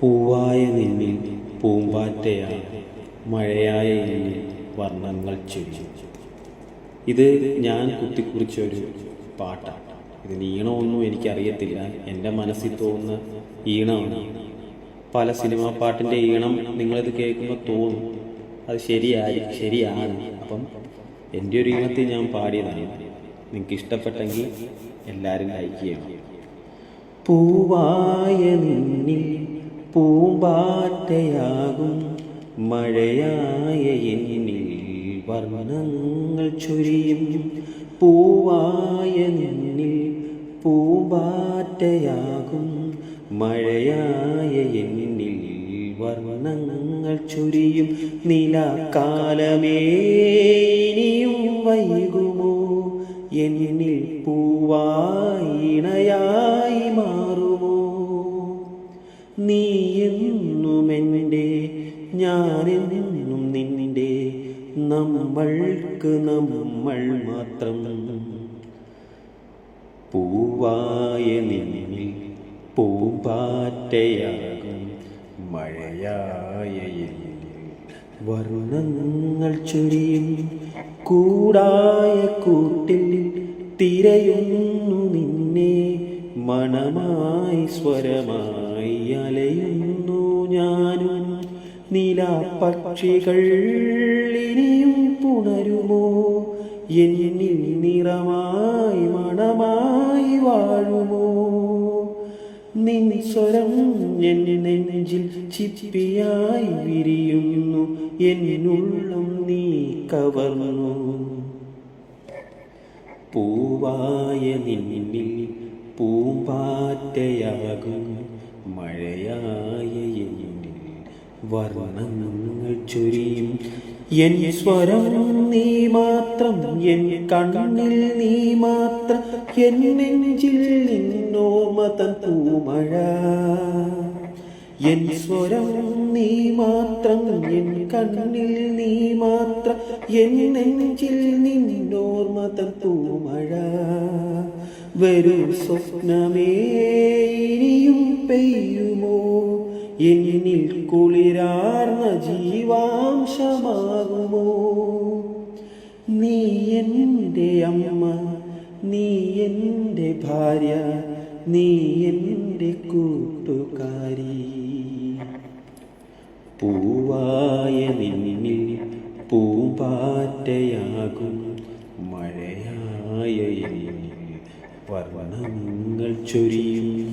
പൂവായ നിന്നിൽ പൂമ്പാറ്റയാ മഴയായ നിന്നിൽ വർണങ്ങൾ ചൊല്ലി. ഇത് ഞാൻ കുത്തിക്കുറിച്ച ഒരു പാട്ടാണ് ഇതിന് ഈണമൊന്നും എനിക്കറിയത്തില്ല. എന്റെ മനസ്സിൽ തോന്നുന്ന ഈണമാണ്. പല സിനിമാ പാട്ടിന്റെ ഈണം നിങ്ങളിത് കേൾക്കുമ്പോൾ തോന്നും. അത് ശരിയായി ശരിയാണ്. അപ്പം എന്റെ ഒരു ഈണത്തിൽ ഞാൻ പാടിയതാണ്. നിങ്ങൾക്ക് ഇഷ്ടപ്പെട്ടെങ്കിൽ എല്ലാവരും ലൈക്ക് ചെയ്യണം. പൂവായ നിന്നിൽ പൂമ്പാറ്റയാകും. മഴയായ എന്നിൽ വർണങ്ങൾ ചൊരിയും. പൂവായ നിന്നിൽ പൂമ്പാറ്റയാകും. മഴയായ എന്നിൽ വർണങ്ങൾ ചൊരിയും. നിലക്കാലമേ ഇനിയും വൈകുമോ? എന്നിൽ പൂവായിണയായി ഞാനെന്നും നിന്നിന്റെ നമ്മൾക്ക് നമ്മൾ മാത്രം. പൂവായ നിന്നിൽ പൂമ്പാറ്റയാകും മഴയായ വർണങ്ങൾ ചൊരിയും കൂടായ കൂട്ടിൽ തിരയുന്നു നിന്നെ. മണമായി സ്വരമായി അലയുന്നു ഞാനും. നിലാപക്ഷികൾ ഇനിയും പുണരുമോ? എന്നിൽ നിറമായി മണമായി വാഴുമോ? നിൻ സ്വരം എൻ നെഞ്ചിൽ ചിപ്പിയായി വിരിയുന്നു എന്നുള്ളം നീ കവർന്നു. പൂവായ നിന്നിൽ പൂമ്പാറ്റയാകും മഴയായ വർണങ്ങൾ ചൊരിയും. എൻ സ്വരം നീ മാത്രം എൻ കണ്ണിൽ നീ മാത്രം എൻ നെഞ്ചിൽ നിന്നോ തൻ തൂമഴ എൻ സ്വരം നീ മാത്രം എൻ കണ്ണിൽ നീ മാത്രം എൻ നെഞ്ചിൽ നിന്നോ തൻ തൂമഴ വരും സ്വപ്നമേ ഇനിയും പെയ്യുമോ? എന്നിൽ കുളിരാർന്ന ജീവാംശമാകുമോ? നീ എന്റെ അമ്മ നീ എന്റെ ഭാര്യ നീ എന്റെ കൂട്ടുകാരി. പൂവായ നിന്നിൽ പൂമ്പാറ്റയാകും മഴയായ വർണങ്ങൾ ചൊരി